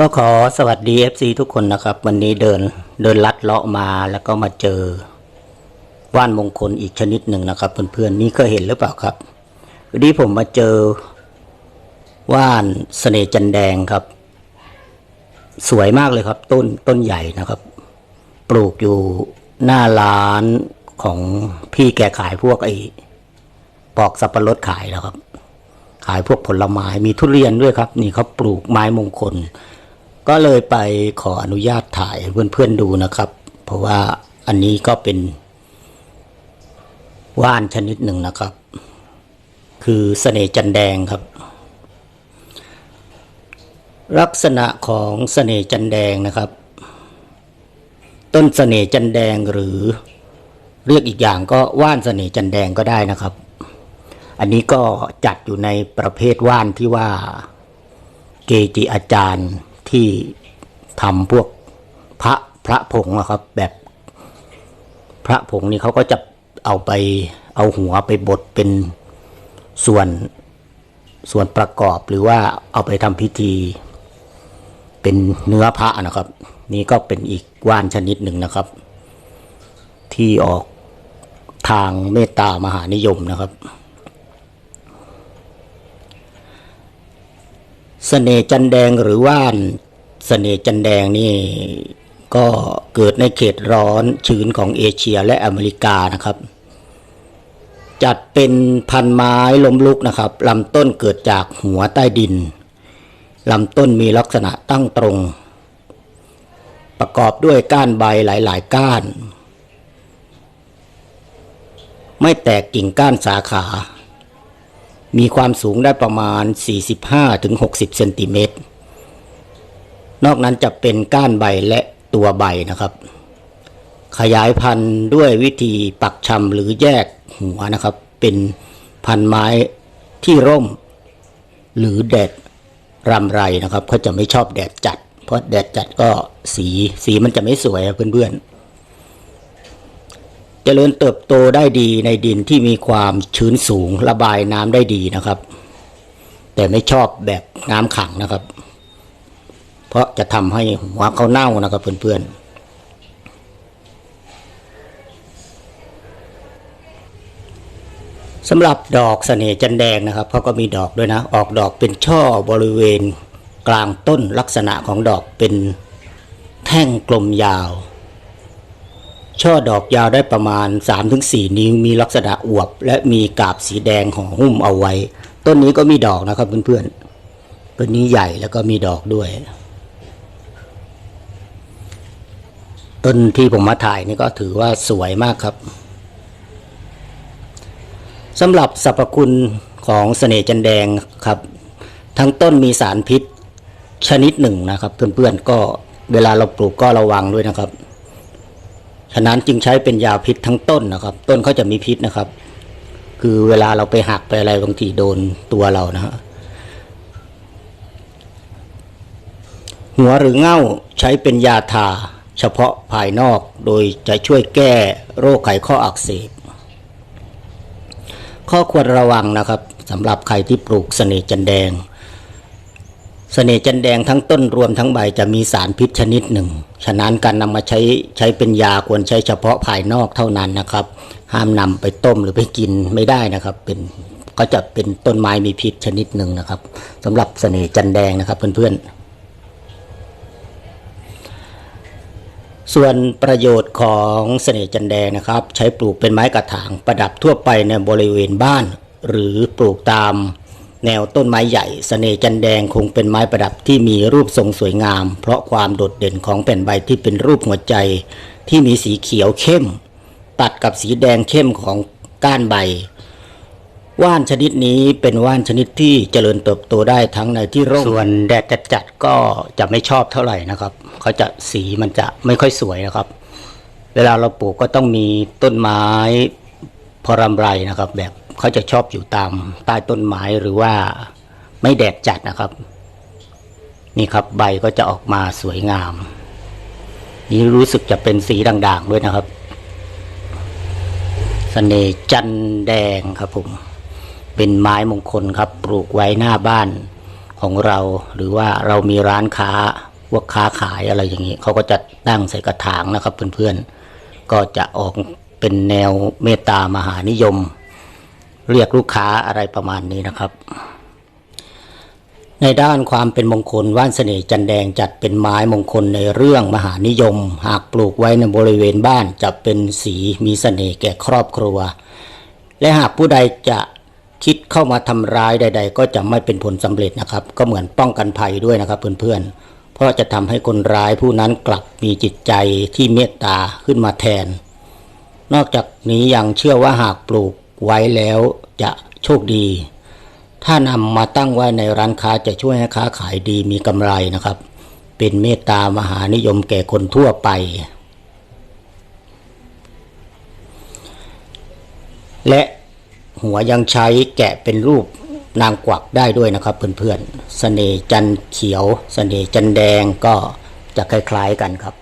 ก็ขอสวัสดี FC ทุกคนนะครับ วันนี้เดินเดินลัดเลาะมาแล้วก็มาเจอว่านมงคลอีกชนิดหนึ่งนะครับเพื่อนๆนี่เคยเห็นหรือเปล่าครับวันนี้ผมมาเจอว่านเสน่จันแดงครับ สวยมากเลยครับ ต้นต้นใหญ่นะครับ ปลูกอยู่หน้าร้านของพี่แกขายพวกไอ้ปอกสับปะรดขายนะครับ ขายพวกผลไม้มีทุเรียนด้วยครับ นี่เขาปลูกไม้มงคล ก็เลยไปขออนุญาตถ่ายเพื่อนๆดูนะครับ เพราะว่าอันนี้ก็เป็นว่านชนิดหนึ่งนะครับ คือเสน่จันแดงครับ ลักษณะของเสน่จันแดงนะครับ ต้นเสน่จันแดงหรือเรียกอีกอย่างก็ว่านเสน่จันแดงก็ได้นะครับ อันนี้ก็จัดอยู่ในประเภทว่านที่ว่าเกจิอาจารย์ ที่ทำพวกพระพระผงอะครับ แบบพระผงนี่เขาก็จะเอาไปเอาหัวไปบดเป็นส่วนส่วนประกอบหรือว่าเอาไปทำพิธี เป็นเนื้อพระนะครับ นี่ก็เป็นอีกว่านชนิดหนึ่งนะครับ ที่ออกทางเมตตามหานิยมนะครับ สน่ห์จันแดงหรือว่านเสน่ห์จันแดงนี่ก็เกิดในเขตร้อนชื้นของเอเชียและอเมริกานะครับ จัดเป็นพันไม้ล้มลุกนะครับลำต้นเกิดจากหัวใต้ดินลำต้นมีลักษณะตั้งตรง ประกอบด้วยก้านใบหลาย ๆ ก้าน ไม่แตกกิ่งก้านสาขา มีความสูงได้ประมาณ 45-60เซนติเมตร นอกนั้นจะเป็นก้านใบและตัวใบนะครับ ขยายพันธุ์ด้วยวิธีปักชำหรือแยกหัวนะครับ เป็นพันไม้ที่ร่ม หรือแดดรำไรนะครับเขาจะไม่ชอบแดดจัด เพราะแดดจัดก็สีสีมันจะไม่สวยเพื่อนๆ เจริญเติบโตได้ดีในดินที่มีความชื้นสูงระบายน้ำได้ดีนะครับ แต่ไม่ชอบแบบน้ำขังนะครับ เพราะจะทำให้หัวเขาเน่านะครับเพื่อนๆสำหรับดอกเสน่จันแดงนะครับเขาก็มีดอกด้วยนะ ออกดอกเป็นช่อบริเวณกลางต้นลักษณะของดอกเป็นแท่งกลมยาว ช่อดอกยาวได้ประมาณ 3-4 นิ้วมีลักษณะอวบ และมีกาบสีแดงห่อหุ้มเอาไว้ ต้นนี้ก็มีดอกนะครับเพื่อนๆต้นนี้ใหญ่แล้วก็มีดอกด้วย ต้นที่ผมมาถ่ายนี่ก็ถือว่าสวยมากครับสำหรับสรรพคุณของเสน่ห์จันแดงครับ ทั้งต้นมีสารพิษชนิดหนึ่งนะครับ เพื่อนๆก็เวลาเราปลูกก็ระวังด้วยนะครับ ฉะนั้นจึงใช้เป็นยาพิษทั้งต้นนะครับ ต้นเขาจะมีพิษนะครับ คือเวลาเราไปหักไปอะไรบางทีโดนตัวเรานะฮะหัวหรือเง่าใช้เป็นยาทา เฉพาะภายนอกโดยจะช่วยแก้โรคไขข้ออักเสบ ข้อควรระวังนะครับสำหรับใครที่ปลูกเสน่ห์จันแดง เสน่ห์จันแดงทั้งต้นรวมทั้งใบจะมีสารพิษชนิดหนึ่ง ฉะนั้นการนำมาใช้ใช้เป็นยาควรใช้เฉพาะภายนอกเท่านั้นนะครับ ห้ามนำไปต้มหรือไปกินไม่ได้นะครับ เป็นก็จะเป็นต้นไม้มีพิษชนิดหนึ่งนะครับสำหรับเสน่ห์จันแดงนะครับเพื่อนๆ ส่วนประโยชน์ของเสน่ห์จันแดงนะครับ ใช้ปลูกเป็นไม้กระถางประดับทั่วไปในบริเวณบ้าน หรือปลูกตาม แนวต้นไม้ใหญ่เสน่ห์จันแดงคงเป็นไม้ประดับที่มีรูปทรงสวยงาม เพราะความโดดเด่นของแผ่นใบที่เป็นรูปหัวใจ ที่มีสีเขียวเข้ม ตัดกับสีแดงเข้มของก้านใบ ว่านชนิดนี้เป็นว่านชนิดที่เจริญเติบโตได้ทั้งในที่ร่มส่วนแดดจัดๆก็จะไม่ชอบเท่าไหร่นะครับเขาจะสีมันจะไม่ค่อยสวยนะครับ เวลาเราปลูกก็ต้องมีต้นไม้พอรำไรนะครับแบบ เขาจะชอบอยู่ตามใต้ต้นไม้หรือว่าไม่แดดจัดนะครับ นี่ครับใบก็จะออกมาสวยงาม นี่รู้สึกจะเป็นสีด่าง ๆ ด้วยนะครับเสน่จันแดงครับผม เป็นไม้มงคลครับ ปลูกไว้หน้าบ้านของเราหรือว่าเรามีร้านค้าพวกค้าขายอะไรอย่างนี้เขาก็จะตั้งใส่กระถางนะครับเพื่อนๆก็จะออกเป็นแนวเมตตามหานิยม เรียกลูกค้าอะไรประมาณนี้นะครับ ในด้านความเป็นมงคลว่านเสน่ห์จันแดงจัดเป็นไม้มงคลในเรื่องมหานิยม หากปลูกไว้ในบริเวณบ้านจะเป็นสีมีเสน่ห์แก่ครอบครัว และหากผู้ใดจะคิดเข้ามาทำร้ายใด ๆ ก็จะไม่เป็นผลสำเร็จนะครับ ก็เหมือนป้องกันภัยด้วยนะครับเพื่อนๆ เพราะจะทำให้คนร้ายผู้นั้นกลับมีจิตใจที่เมตตาขึ้นมาแทน นอกจากนี้ยังเชื่อว่าหากปลูก ไว้แล้วจะโชคดี ถ้านำมาตั้งไว้ในร้านค้าจะช่วยให้ค้าขายดีมีกำไรนะครับ เป็นเมตตามหานิยมแก่คนทั่วไป และหัวยังใช้แกะเป็นรูปนางกวักได้ด้วยนะครับเพื่อนๆสเสน่จันเขียวสเสน่จันแดงก็จะคล้ายๆกันครับ